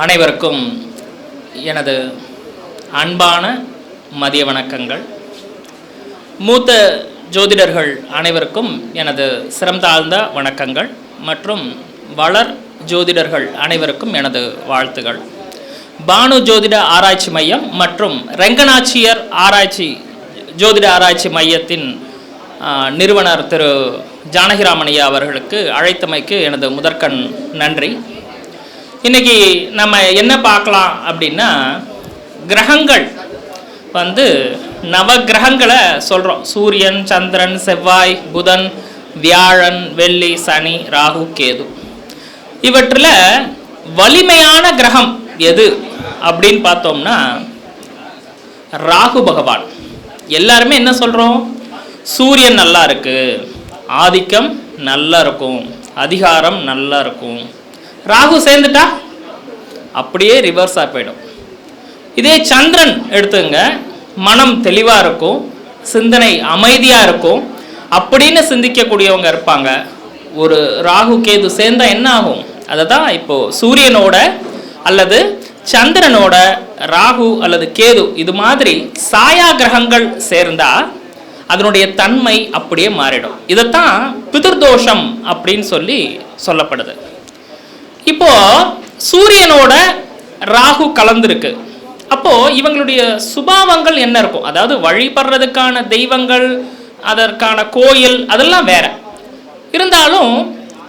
அனைவருக்கும் எனது அன்பான மதிய வணக்கங்கள். மூத்த ஜோதிடர்கள் அனைவருக்கும் எனது சிறந்தாழ்ந்த வணக்கங்கள் மற்றும் வளர் ஜோதிடர்கள் அனைவருக்கும் எனது வாழ்த்துகள். பானு ஜோதிட ஆராய்ச்சி மையம் மற்றும் ரெங்கநாச்சியர் ஆராய்ச்சி ஜோதிட ஆராய்ச்சி மையத்தின் நிறுவனர் திரு ஜானகிராமணியா அவர்களுக்கு அழைத்தமைக்கு எனது முதற்கண் நன்றி. இன்னைக்கு நம்ம என்ன பார்க்கலாம் அப்படின்னா கிரகங்கள். வந்து நவ கிரகங்களை சொல்கிறோம் சூரியன் சந்திரன் செவ்வாய் புதன் வியாழன் வெள்ளி சனி ராகு கேது. இவற்றில் வலிமையான கிரகம் எது அப்படின்னு பார்த்தோம்னா ராகு பகவான். எல்லாருமே என்ன சொல்கிறோம் சூரியன் நல்லா இருக்கு ஆதிக்கம் நல்லா இருக்கும் அதிகாரம் நல்லா இருக்கும். ராகு சேர்ந்துட்டா? அப்படியே ரிவர்ஸாக போயிடும். இதே சந்திரன் எடுத்துங்க மனம் தெளிவாக இருக்கும். சிந்தனை அமைதியாக இருக்கும். அப்படின்னு சிந்திக்கக்கூடியவங்க இருப்பாங்க. ஒரு ராகு கேது சேர்ந்தா என்ன ஆகும்? அதை தான் இப்போது சூரியனோட அல்லது சந்திரனோட ராகு அல்லது கேது இது மாதிரி சாயா கிரகங்கள் சேர்ந்தா அதனுடைய தன்மை அப்படியே மாறிடும். இதைத்தான் பிதிர்தோஷம் அப்படின்னு சொல்லி சொல்லப்படுது. இப்போ சூரியனோட ராகு கலந்திருக்கு. அப்போ இவங்களுடைய சுபாவங்கள் என்ன இருக்கும்? அதாவது வழிபடுறதுக்கான தெய்வங்கள் அதற்கான கோயில் அதெல்லாம் வேற. இருந்தாலும்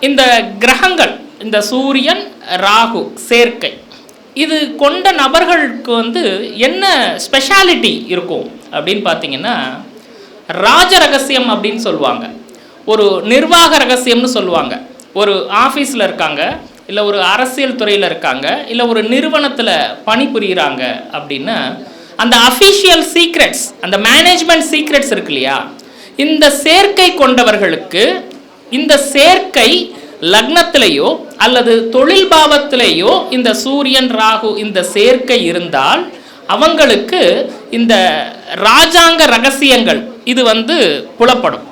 இந்த கிரகங்கள் இந்த சூரியன் ராகு சேர்க்கை இது கொண்ட நபர்களுக்கு வந்து என்ன ஸ்பெஷாலிட்டி இருக்கும் அப்படின்னு பார்த்தீங்கன்னா ராஜ ரகசியம் அப்படின்னு சொல்லுவாங்க. ஒரு நிர்வாக ரகசியம்னு சொல்லுவாங்க. ஒரு ஆஃபீஸில் இருக்காங்க. இல்லை ஒரு அரசியல் துறையில் இருக்காங்க இல்லை ஒரு நிறுவனத்தில் பணிபுரிகிறாங்க அப்படின்னா அந்த அஃபிஷியல் சீக்ரெட்ஸ் அந்த மேனேஜ்மெண்ட் சீக்ரெட்ஸ் இருக்கு இல்லையா? இந்த சேர்க்கை கொண்டவர்களுக்கு இந்த சேர்க்கை லக்னத்திலேயோ அல்லது தொழில் பாவத்திலேயோ இந்த சூரியன் ராகு இந்த சேர்க்கை இருந்தால் அவங்களுக்கு இந்த ராஜாங்க ரகசியங்கள் இது வந்து புலப்படும்.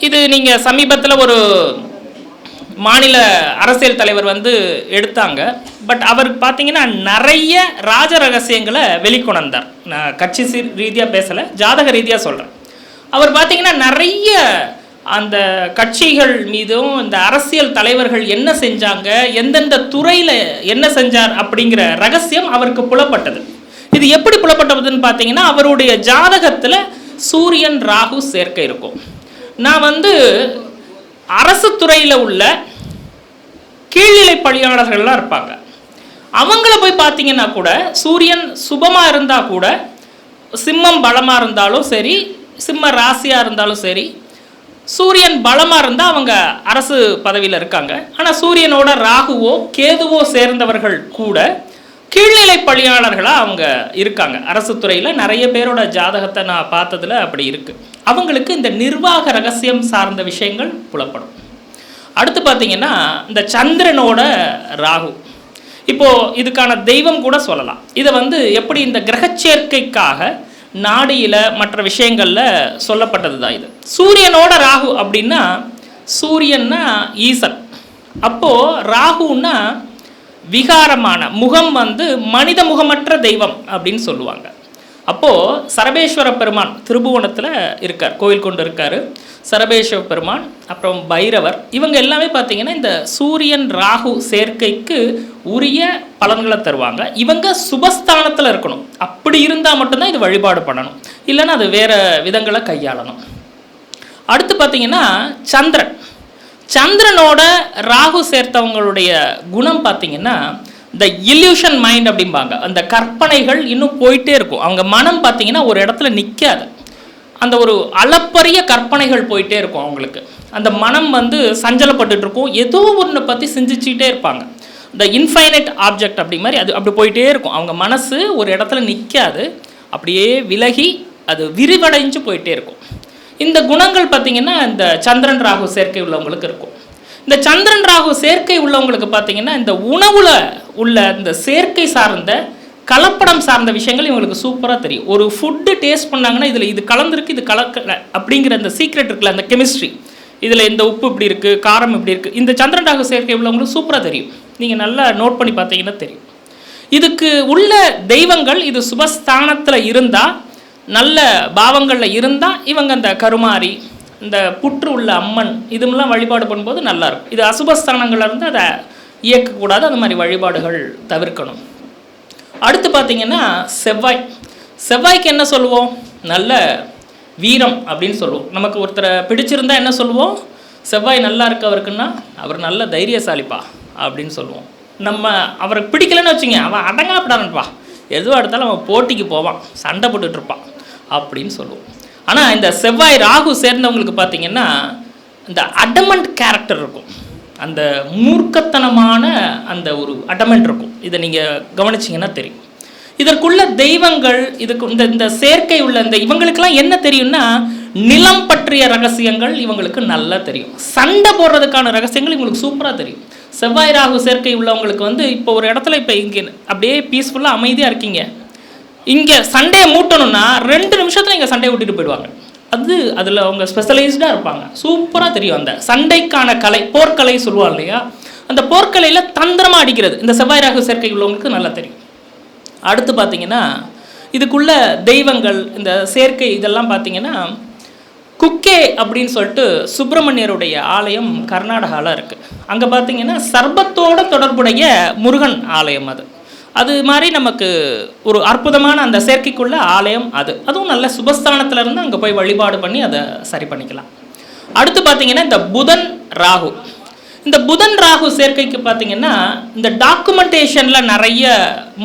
இது நீங்கள் சமீபத்தில் ஒரு மாநில அரசியல் தலைவர் வந்து எடுத்தாங்க. பட் அவருக்கு பார்த்தீங்கன்னா நிறைய ராஜ ரகசியங்களை வெளிக்கொணர்ந்தார். நான் கட்சி ரீதியாக பேசலை ஜாதக ரீதியாக சொல்கிறேன் அவர் பார்த்தீங்கன்னா நிறைய அந்த கட்சிகள் மீதும் இந்த அரசியல் தலைவர்கள் என்ன செஞ்சாங்க எந்தெந்த துறையில் என்ன செஞ்சார் அப்படிங்கிற ரகசியம் அவருக்கு புலப்பட்டது. இது எப்படி புலப்பட்டதுன்னு பார்த்தீங்கன்னா அவருடைய ஜாதகத்தில் சூரியன் ராகு சேர்க்கை இருக்கும். நான் வந்து அரசு துறையில் உள்ள கீழ்நிலை பணியாளர்கள்லாம் இருப்பாங்க. அவங்கள போய் பார்த்தீங்கன்னா கூட சூரியன் சுபமாக இருந்தால் கூட சிம்மம் பலமாக இருந்தாலும் சரி சிம்ம ராசியாக இருந்தாலும் சரி சூரியன் பலமாக இருந்தால் அவங்க அரசு பதவியில் இருக்காங்க. ஆனால் சூரியனோட ராகுவோ கேதுவோ சேர்ந்தவர்கள் கூட கீழ்நிலை பணியாளர்களாக அவங்க இருக்காங்க. அரசு துறையில் நிறைய பேரோட ஜாதகத்தை நான் பார்த்ததில் அப்படி இருக்குது அவங்களுக்கு இந்த நிர்வாக ரகசியம் சார்ந்த விஷயங்கள் புலப்படும். அடுத்து பார்த்தீங்கன்னா இந்த சந்திரனோட ராகு. இப்போ இதுக்கான தெய்வம் கூட சொல்லலாம். இதை வந்து எப்படி இந்த கிரகச்சேர்க்கைக்காக நாடியில் மற்ற விஷயங்களில் சொல்லப்பட்டது தான் இது. சூரியனோட ராகு அப்படின்னா சூரியன்னா ஈசன். அப்போது ராகுன்னா விகாரமான முகம் வந்து மனித முகமற்ற தெய்வம் அப்படின்னு சொல்லுவாங்க. அப்போது சரபேஸ்வர பெருமான் திருபுவனத்தில் இருக்கார் கோயில் கொண்டு இருக்கார். சரபேஸ்வர பெருமான் அப்புறம் பைரவர் இவங்க எல்லாமே பார்த்தீங்கன்னா இந்த சூரியன் ராகு சேர்க்கைக்கு உரிய பலன்களை தருவாங்க. இவங்க சுபஸ்தானத்தில் இருக்கணும். அப்படி இருந்தால் மட்டும்தான் இது வழிபாடு பண்ணணும். இல்லைன்னா அது வேறு விதங்களை கையாளணும். அடுத்து பார்த்தீங்கன்னா சந்திரன். சந்திரனோட ராகு சேர்த்தவங்களுடைய குணம் பார்த்தீங்கன்னா இந்த இல்யூஷன் மைண்ட் அப்படிம்பாங்க. அந்த கற்பனைகள் இன்னும் போயிட்டே இருக்கும். அவங்க மனம் பார்த்தீங்கன்னா ஒரு இடத்துல நிற்காது அந்த ஒரு அளப்பரிய கற்பனைகள் போயிட்டே இருக்கும் அவங்களுக்கு. அந்த மனம் வந்து சஞ்சலப்பட்டுட்டு இருக்கும். ஏதோ ஒன்றை பற்றி சிந்திச்சுக்கிட்டே இருப்பாங்க. இந்த இன்ஃபைனைட் ஆப்ஜெக்ட் அப்படி மாதிரி அது அப்படி போயிட்டே இருக்கும். அவங்க மனசு ஒரு இடத்துல நிற்காது அப்படியே விலகி அது விரிவடைஞ்சு போயிட்டே இருக்கும். இந்த குணங்கள் பார்த்தீங்கன்னா இந்த சந்திரன் ராகு சேர்க்கை உள்ளவங்களுக்கு இருக்கும். இந்த சந்திரன் ராகு சேர்க்கை உள்ளவங்களுக்கு பார்த்தீங்கன்னா இந்த உணவுல உள்ள இந்த சேர்க்கை சார்ந்த கலப்படம் சார்ந்த விஷயங்கள் இவங்களுக்கு சூப்பராக தெரியும். ஒரு ஃபுட்டு டேஸ்ட் பண்ணாங்கன்னா இதில் இது கலந்துருக்கு இது கலக்கல அப்படிங்கிற அந்த சீக்ரெட் இருக்குல்ல அந்த கெமிஸ்ட்ரி இதில் இந்த உப்பு இப்படி இருக்குது காரம் இப்படி இருக்குது இந்த சந்திரன் ராகு சேர்க்கை உள்ளவங்களுக்கு சூப்பராக தெரியும். நீங்கள் நல்லா நோட் பண்ணி பார்த்தீங்கன்னா தெரியும். இதுக்கு உள்ள தெய்வங்கள் இது சுபஸ்தானத்தில் இருந்தால் நல்ல பாவங்களில் இருந்தால் இவங்க அந்த கருமாரி இந்த புற்று உள்ள அம்மன் இதுமெல்லாம் வழிபாடு பண்ணும்போது நல்லா இருக்கும் இது அசுபஸ்தானங்களில் இருந்து அதை இயக்கக்கூடாது அந்த மாதிரி வழிபாடுகள் தவிர்க்கணும். அடுத்து பார்த்தீங்கன்னா செவ்வாய். செவ்வாய்க்கு என்ன சொல்லுவோம்? நல்ல வீரம் அப்படின்னு சொல்லுவோம். நமக்கு ஒருத்தரை பிடிச்சிருந்தா என்ன சொல்லுவோம்? செவ்வாய் நல்லா இருக்க அவருக்குன்னா அவர் நல்ல தைரியசாலிப்பா அப்படின்னு சொல்லுவோம். நம்ம அவரை பிடிக்கலன்னு வச்சுங்க அவன் அடங்காப்படானப்பா எதுவாக எடுத்தாலும் அவன் போட்டிக்கு போவான் சண்டை போட்டுட்ருப்பான் அப்படின்னு சொல்லுவோம். ஆனால் இந்த செவ்வாய் ராகு சேர்ந்தவங்களுக்கு பார்த்தீங்கன்னா இந்த அடமண்ட் கேரக்டர் இருக்கும். அந்த மூர்க்கத்தனமான அந்த ஒரு அடமெண்ட் இருக்கும். இதை நீங்கள் கவனிச்சிங்கன்னா தெரியும். இதற்குள்ள தெய்வங்கள் இதுக்கு இந்த இந்த சேர்க்கை உள்ள இந்த இவங்களுக்கெல்லாம் என்ன தெரியும்னா நிலம் பற்றிய ரகசியங்கள் இவங்களுக்கு நல்லா தெரியும். சண்டை போடுறதுக்கான ரகசியங்கள் இவங்களுக்கு சூப்பராக தெரியும். செவ்வாய் ராகு சேர்க்கை உள்ளவங்களுக்கு வந்து இப்போ ஒரு இடத்துல இப்போ இங்கே அப்படியே பீஸ்ஃபுல்லாக அமைதியாக இருக்கீங்க. இங்கே சண்டையை மூட்டணும்னா ரெண்டு நிமிஷத்தில் இங்கே சண்டையை விட்டுட்டு போயிடுவாங்க. அது அதில் அவங்க ஸ்பெஷலைஸ்டாக இருப்பாங்க. சூப்பராக தெரியும் அந்த சண்டைக்கான கலை போர்க்கலை சொல்லுவாங்க இல்லையா? அந்த போர்க்கலையில் தந்திரமாக அடிக்கிறது. இந்த செவ்வாய் ராகு சேர்க்கை உள்ளவங்களுக்கு நல்லா தெரியும். அடுத்து பார்த்தீங்கன்னா இதுக்குள்ள தெய்வங்கள் இந்த சேர்க்கை இதெல்லாம் பார்த்தீங்கன்னா குக்கே அப்படின்னு சொல்லிட்டு சுப்பிரமணியருடைய ஆலயம் கர்நாடகாவில் இருக்குது அங்கே பார்த்தீங்கன்னா சர்பத்தோட தொடர்புடைய முருகன் ஆலயம் அது. அது மாதிரி நமக்கு ஒரு அற்புதமான அந்த சேர்க்கைக்குள்ள ஆலயம் அது. அதுவும் நல்ல சுபஸ்தானத்தில் இருந்து அங்கே போய் வழிபாடு பண்ணி அதை சரி பண்ணிக்கலாம். அடுத்து பார்த்தீங்கன்னா இந்த புதன் ராகு. இந்த புதன் ராகு சேர்க்கைக்கு பார்த்தீங்கன்னா இந்த டாக்குமெண்டேஷனில் நிறைய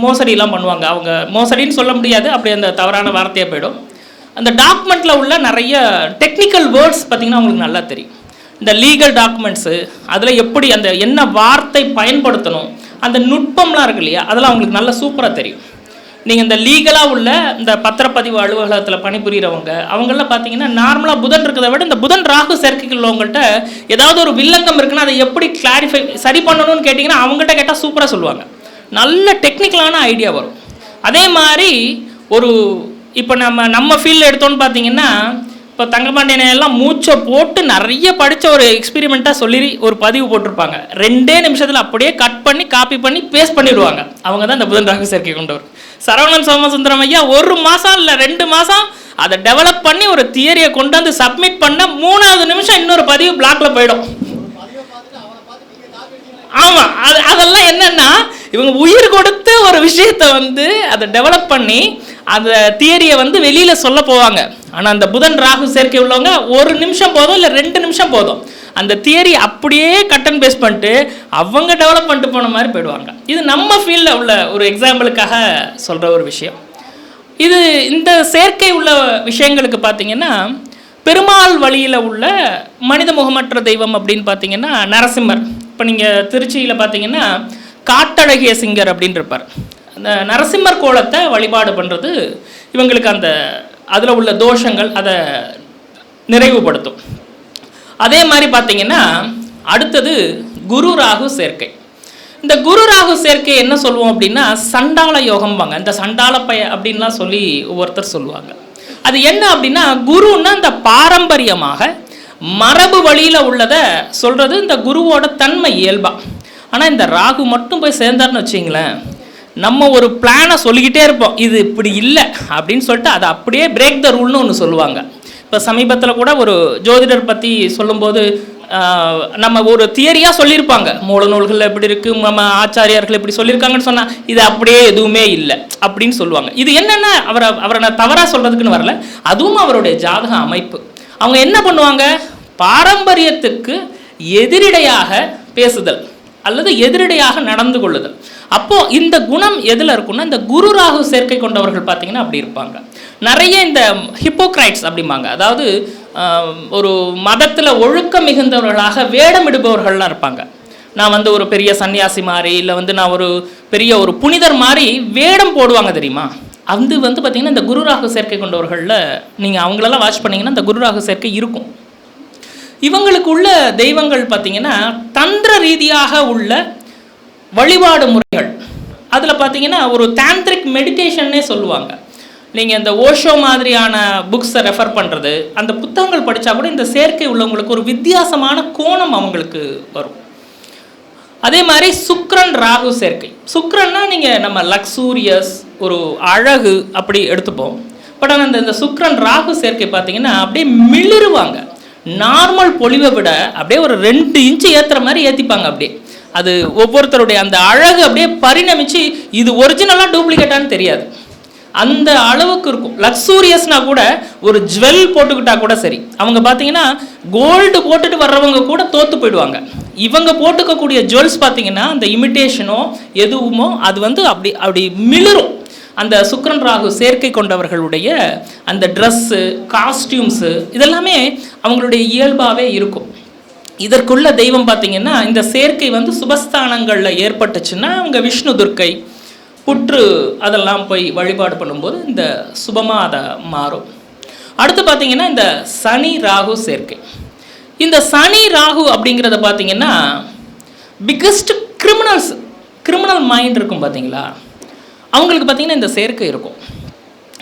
மோசடிலாம் பண்ணுவாங்க. அவங்க மோசடின்னு சொல்ல முடியாது. அப்படி அந்த தவறான வார்த்தையாக போயிடும். அந்த டாக்குமெண்ட்டில் உள்ள நிறைய டெக்னிக்கல் வேர்ட்ஸ் பார்த்தீங்கன்னா உங்களுக்கு நல்லா தெரியும். இந்த லீகல் டாக்குமெண்ட்ஸு அதில் எப்படி அந்த என்ன வார்த்தை பயன்படுத்தணும் அந்த நுட்பம்லாம் இருக்கு இல்லையா? அதெல்லாம் அவங்களுக்கு நல்லா சூப்பராக தெரியும். நீங்கள் இந்த லீகலாக உள்ள இந்த பத்திரப்பதிவு அலுவலகத்தில் பணிபுரியிறவங்க அவங்களாம் பார்த்தீங்கன்னா நார்மலாக புதன் இருக்கிறத விட இந்த புதன் ராகு சேர்க்கைகள் உள்ளவங்கள்ட்ட ஏதாவது ஒரு வில்லங்கம் இருக்குன்னா அதை எப்படி கிளாரிஃபை சரி பண்ணணும்னு கேட்டிங்கன்னா அவங்ககிட்ட கேட்டால் சூப்பராக சொல்லுவாங்க. நல்ல டெக்னிக்கலான ஐடியா வரும். அதே மாதிரி ஒரு இப்போ நம்ம நம்ம ஃபீல்டில் எடுத்தோன்னு பார்த்தீங்கன்னா இப்போ தங்கபாண்டியனை எல்லாம் மூச்சை போட்டு நிறைய படித்த ஒரு எக்ஸ்பெரிமெண்ட்டாக சொல்லி ஒரு பதிவு போட்டிருப்பாங்க. ரெண்டே நிமிஷத்தில் அப்படியே கட் பண்ணி காப்பி பண்ணி பேஸ்ட் பண்ணிடுவாங்க. அவங்க தான் இந்த புதன் ராகு சேர்க்கை கொண்டவர். சரவணன் சோமசுந்தரம் ஐயா ஒரு மாதம் இல்லை ரெண்டு மாதம் அதை டெவலப் பண்ணி ஒரு தியரியை கொண்டு வந்து சப்மிட் பண்ண மூணாவது நிமிஷம் இன்னொரு பதிவு பிளாக்ல போயிடும். ஆமாம் அது அதெல்லாம் என்னன்னா இவங்க உயிர் கொடுத்து ஒரு விஷயத்தை வந்து அதை டெவலப் பண்ணி அந்த தியரியை வந்து வெளியில் சொல்ல போவாங்க. ஆனால் அந்த புதன் ராகு சேர்க்கை உள்ளவங்க ஒரு நிமிஷம் போதும் இல்லை ரெண்டு நிமிஷம் போதும். அந்த தியரி அப்படியே கட் அண்ட் பேஸ்ட் பண்ணிட்டு அவங்க டெவலப் பண்ணிட்டு போன மாதிரி போயிடுவாங்க. இது நம்ம ஃபீல்டில் உள்ள ஒரு எக்ஸாம்பிளுக்காக சொல்கிற ஒரு விஷயம். இது இந்த சேர்க்கை உள்ள விஷயங்களுக்கு பார்த்தீங்கன்னா பெருமாள் வழியில் உள்ள மனித முகமற்ற தெய்வம் அப்படின்னு பார்த்தீங்கன்னா நரசிம்மர். இப்போ நீங்கள் திருச்சியில் பார்த்தீங்கன்னா காட்டழகிய சிங்கர் அப்படின்னு இருப்பார். அந்த நரசிம்மர் கோலத்தை வழிபாடு பண்ணுறது இவங்களுக்கு அந்த அதில் உள்ள தோஷங்கள் அதை நிறைவுபடுத்தும். அதே மாதிரி பார்த்தீங்கன்னா அடுத்தது குரு ராகு சேர்க்கை. இந்த குரு ராகு சேர்க்கை என்ன சொல்லுவோம் அப்படின்னா சண்டாள யோகம்பாங்க. இந்த சண்டாள பய அப்படின்லாம் சொல்லி ஒவ்வொருத்தர் சொல்லுவாங்க. அது என்ன அப்படின்னா குருன்னா இந்த பாரம்பரியமாக மரபு வழியில் உள்ளதை சொல்கிறது இந்த குருவோட தன்மை இயல்பா. ஆனால் இந்த ராகு மட்டும் போய் சேர்ந்தார்னு வச்சிங்களேன் நம்ம ஒரு பிளானை சொல்லிக்கிட்டே இருப்போம். இது இப்படி இல்லை அப்படின்னு சொல்லிட்டு அதை அப்படியே பிரேக் த ரூல்னு ஒன்று சொல்லுவாங்க. இப்போ சமீபத்தில் கூட ஒரு ஜோதிடர் பற்றி சொல்லும்போது நம்ம ஒரு தியரியாக சொல்லியிருப்பாங்க. மூல நூல்கள் எப்படி இருக்குது நம்ம ஆச்சாரியார்கள் இப்படி சொல்லியிருக்காங்கன்னு சொன்னால் இது அப்படியே எதுவுமே இல்லை அப்படின்னு சொல்லுவாங்க. இது என்னென்ன அவரை அவரை நான் தவறாக சொல்கிறதுக்குன்னு வரல. அதுவும் அவருடைய ஜாதக அமைப்பு. அவங்க என்ன பண்ணுவாங்க? பாரம்பரியத்துக்கு எதிரிடையாக பேசுதல் அல்லது எதிரிடையாக நடந்து கொள்ளுதல். அப்போ இந்த குணம் எதில் இருக்கும்னா இந்த குரு ராகு சேர்க்கை கொண்டவர்கள் பார்த்தீங்கன்னா அப்படி இருப்பாங்க. நிறைய இந்த ஹிப்போக்ரைட்ஸ் அப்படிம்பாங்க. அதாவது ஒரு மதத்தில் ஒழுக்கம் மிகுந்தவர்களாக வேடமிடுபவர்கள்லாம் இருப்பாங்க. நான் வந்து ஒரு பெரிய சன்னியாசி மாதிரி இல்லை வந்து நான் ஒரு பெரிய ஒரு புனிதர் மாதிரி வேடம் போடுவாங்க தெரியுமா? அது வந்து பார்த்தீங்கன்னா இந்த குரு ராகு சேர்க்கை கொண்டவர்களில் நீங்கள் அவங்களெல்லாம் வாட்ச் பண்ணிங்கன்னா இந்த குரு ராகு சேர்க்கை இருக்கும். இவங்களுக்கு உள்ள தெய்வங்கள் பார்த்தீங்கன்னா தந்திர ரீதியாக உள்ள வழிபாடு முறைகள். அதில் பார்த்தீங்கன்னா ஒரு தாந்திரிக் மெடிடேஷன்னே சொல்லுவாங்க. நீங்கள் இந்த ஓஷோ மாதிரியான புக்ஸை ரெஃபர் பண்ணுறது அந்த புத்தகங்கள் படித்தா கூட இந்த சேர்க்கை உள்ளவங்களுக்கு ஒரு வித்தியாசமான கோணம் அவங்களுக்கு வரும். அதே மாதிரி சுக்ரன் ராகு சேர்க்கை. சுக்ரன்னா நீங்கள் நம்ம லக்ஸூரியஸ் ஒரு அழகு அப்படி எடுத்துப்போம். பட் ஆனால் இந்த இந்த சுக்ரன் ராகு சேர்க்கை பார்த்தீங்கன்னா அப்படியே மிளிருவாங்க. நார்மல் பொழிவை விட அப்படியே ஒரு ரெண்டு இன்ச்சு ஏற்றுற மாதிரி ஏற்றிப்பாங்க அப்படியே. அது ஒவ்வொருத்தருடைய அந்த அழகு அப்படியே பரிணமிச்சு இது ஒரிஜினலாக டூப்ளிகேட்டான்னு தெரியாது. அந்த அளவுக்கு இருக்கும். லக்ஸூரியஸ்னா கூட ஒரு ஜுவல் போட்டுக்கிட்டா கூட சரி. அவங்க பார்த்தீங்கன்னா கோல்டு போட்டுட்டு வர்றவங்க கூட தோத்து போயிடுவாங்க. இவங்க போட்டுக்கக்கூடிய ஜுவல்ஸ் பார்த்தீங்கன்னா அந்த இமிட்டேஷனோ எதுவுமோ அது வந்து அப்படி அப்படி மிளிரும். அந்த சுக்ரன் ராகு சேர்க்கை கொண்டவர்களுடைய அந்த ட்ரெஸ்ஸு காஸ்டியூம்ஸு இதெல்லாமே அவங்களுடைய இயல்பாகவே இருக்கும். இதற்குள்ள தெய்வம் பார்த்தீங்கன்னா இந்த சேர்க்கை வந்து சுபஸ்தானங்களில் ஏற்பட்டுச்சுன்னா அவங்க விஷ்ணு துர்க்கை புற்று அதெல்லாம் போய் வழிபாடு பண்ணும்போது இந்த சுபமாக அதை மாறும். அடுத்து பார்த்தீங்கன்னா இந்த சனி ராகு சேர்க்கை. இந்த சனி ராகு அப்படிங்கிறத பார்த்தீங்கன்னா பிக்கஸ்ட் கிரிமினல்ஸ் கிரிமினல் மைண்ட் இருக்கும் பார்த்தீங்களா? அவங்களுக்கு பார்த்தீங்கன்னா இந்த சேர்க்கை இருக்கும்.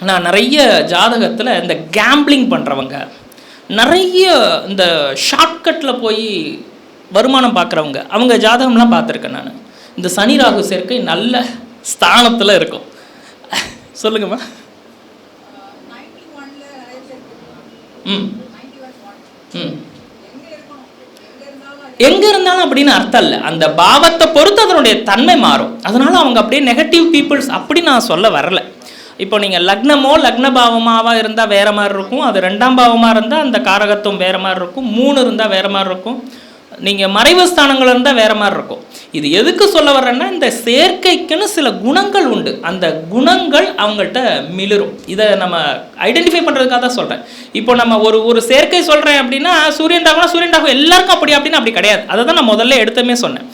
நான் நிறைய ஜாதகத்தில் இந்த கேம்பிளிங் பண்ணுறவங்க நிறைய இந்த ஷார்ட்கட்டில் போய் வருமானம் பார்க்குறவங்க. அவங்க ஜாதகம்லாம் பார்த்துருக்கேன் நான். இந்த சனி ராகு சேர்க்கை நல்ல ஸ்தானத்தில் இருக்கும். சொல்லுங்கம்மா. ம். ம். எங்கே இருந்தாலும் அப்படின்னு அர்த்தம் இல்லை. அந்த பாவத்தை பொறுத்து அதனுடைய தன்மை மாறும். அதனால் அவங்க அப்படியே நெகட்டிவ் பீப்புள்ஸ் அப்படி நான் சொல்ல வரல. இப்போ நீங்கள் லக்னமோ லக்ன பாவமாவாக இருந்தால் வேறு மாதிரி இருக்கும். அது ரெண்டாம் பாவமாக இருந்தால் அந்த காரகத்துவம் வேறு மாதிரி இருக்கும். மூணு இருந்தால் வேறு மாதிரி இருக்கும். நீங்கள் மறைவு ஸ்தானங்கள் இருந்தால் வேறு மாதிரி இருக்கும். இது எதுக்கு சொல்ல வர்றேன்னா இந்த சேர்க்கைக்குன்னு சில குணங்கள் உண்டு. அந்த குணங்கள் அவங்கள்ட்ட மிளிரும். இதை நம்ம ஐடென்டிஃபை பண்ணுறதுக்காக தான் சொல்கிறேன் இப்போ நம்ம ஒரு ஒரு சேர்க்கை சொல்கிறேன் அப்படின்னா சூரியன் ராகுனா சூரியன் ராகு எல்லாருக்கும் அப்படி அப்படின்னு அப்படி கிடையாது. அதை தான் நான் முதல்ல எடுத்தமே சொன்னேன்.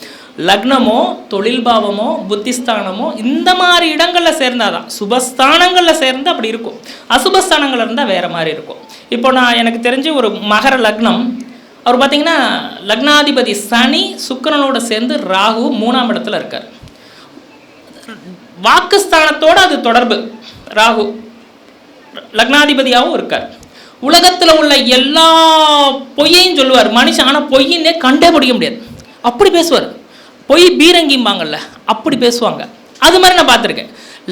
லக்னமோ தொழில் பாவமோ புத்திஸ்தானமோ இந்த மாதிரி இடங்களில் சேர்ந்தாதான். சுபஸ்தானங்களில் சேர்ந்து அப்படி இருக்கும். அசுபஸ்தானங்கள் இருந்தால் வேறு மாதிரி இருக்கும். இப்போ நான் எனக்கு தெரிஞ்சு ஒரு மகர லக்னம் அவர் பார்த்திங்கன்னா லக்னாதிபதி சனி சுக்கரனோட சேர்ந்து ராகு மூணாம் இடத்துல இருக்கார். வாக்குஸ்தானத்தோடு அது தொடர்பு. ராகு லக்னாதிபதியாகவும் இருக்கார். உலகத்தில் உள்ள எல்லா பொய்யையும் சொல்லுவார். மனுஷன் ஆனால் பொய்யின்னே கண்டே பிடிக்க முடியாது. அப்படி பேசுவார். பொய் பீரங்கிம்பாங்கல்ல அப்படி பேசுவாங்க. அது மாதிரி நான் பார்த்துருக்கேன்.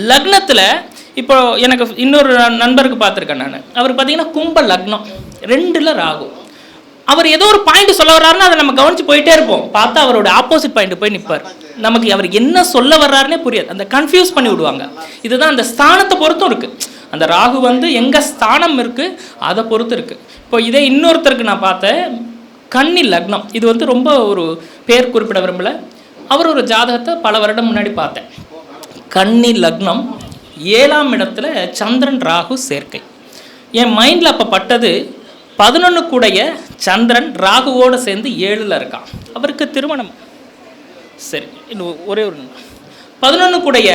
லக்னத்தில் இப்போ எனக்கு இன்னொரு நண்பருக்கு பார்த்துருக்கேன் நான். அவர் பார்த்தீங்கன்னா கும்ப லக்னம் ரெண்டில் ராகு. அவர் ஏதோ ஒரு பாயிண்ட் சொல்ல வர்றாருன்னா அதை நம்ம கவனிச்சு போயிட்டே இருப்போம். பார்த்தா அவரோட ஆப்போசிட் பாயிண்ட் போய் நிற்பார் நமக்கு அவர் என்ன சொல்ல வர்றாருன்னே புரியாது. அந்த கன்ஃபியூஸ் பண்ணி விடுவாங்க. இதுதான் அந்த ஸ்தானத்தை பொறுத்தும் இருக்குது அந்த ராகு வந்து எங்கே ஸ்தானம் இருக்குது அதை பொறுத்து இருக்குது இப்போ இதே இன்னொருத்தருக்கு நான் பார்த்தேன். கன்னி லக்னம். இது வந்து ரொம்ப ஒரு பேர் குறிப்பிட விரும்பலை. அவர் ஒரு ஜாதகத்தை பல வருடம் முன்னாடி பார்த்தேன். கன்னி லக்னம் ஏழாம் இடத்துல சந்திரன் ராகு சேர்க்கை. என் மைண்டில் அப்போ பட்டது பதினொன்று கூடைய சந்திரன் ராகுவோடு சேர்ந்து ஏழில் இருக்கான். அவருக்கு திருமணம். சரி இன்னும் ஒரே ஒரு பதினொன்று கூடைய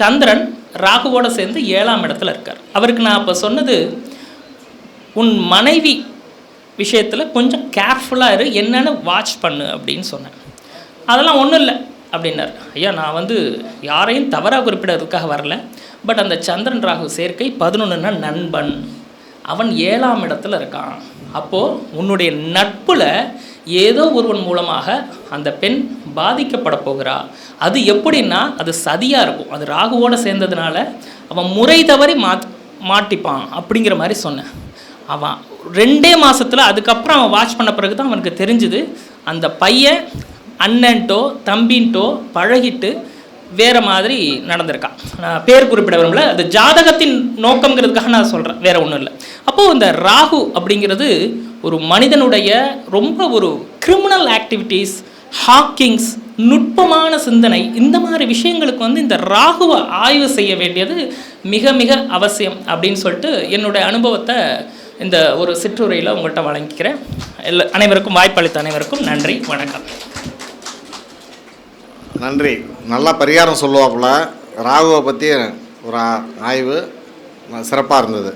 சந்திரன் ராகுவோட சேர்ந்து ஏழாம் இடத்துல இருக்கார். அவருக்கு நான் அப்போ சொன்னது உன் மனைவி விஷயத்தில் கொஞ்சம் கேர்ஃபுல்லாக இரு என்னென்னு வாட்ச் பண்ணு அப்படின்னு சொன்னேன். அதெல்லாம் ஒன்றும் இல்லை அப்படின்னார். ஐயா நான் வந்து யாரையும் தவறாக குறிப்பிடறதுக்காக வரல. பட் அந்த சந்திரன் ராகு சேர்க்கை பதினொன்றுனா நண்பன். அவன் ஏழாம் இடத்துல இருக்கான். அப்போது உன்னுடைய நட்பில் ஏதோ ஒருவன் மூலமாக அந்த பெண் பாதிக்கப்பட போகிறா. அது எப்படின்னா அது சதியாக இருக்கும். அது ராகுவோடு சேர்ந்ததுனால அவன் முறை தவறி மாத் மாட்டிப்பான் அப்படிங்கிற மாதிரி சொன்னேன். அவன் ரெண்டே மாதத்தில் அதுக்கப்புறம் அவன் வாட்ச் பண்ண பிறகு தான் அவனுக்கு தெரிஞ்சுது. அந்த பையன் அண்ணன்ட்டோ தம்பின்ட்டோ பழகிட்டு வேற மாதிரி நடந்திருக்கான் நான் பேர் குறிப்பிட விரும்பல. அது ஜாதகத்தின் நோக்கங்கிறதுக்காக நான் சொல்கிறேன் வேற ஒன்றும் இல்லை. அப்போது இந்த ராகு அப்படிங்கிறது ஒரு மனிதனுடைய ரொம்ப ஒரு கிரிமினல் ஆக்டிவிட்டீஸ் ஹாக்கிங்ஸ் நுட்பமான சிந்தனை இந்த மாதிரி விஷயங்களுக்கு வந்து இந்த ராகுவை ஆய்வு செய்ய வேண்டியது மிக மிக அவசியம் அப்படின்னு சொல்லிட்டு என்னுடைய அனுபவத்தை இந்த ஒரு சிற்றுரையில் உங்கள்கிட்ட வழங்கிக்கிறேன். எல்லா அனைவருக்கும் வாய்ப்பளித்த அனைவருக்கும் நன்றி. வணக்கம். நன்றி. நல்லா பரிகாரம் சொல்லுவாப்புல. ராகுவை பற்றி ஒரு ஆய்வு சிறப்பாக இருந்தது.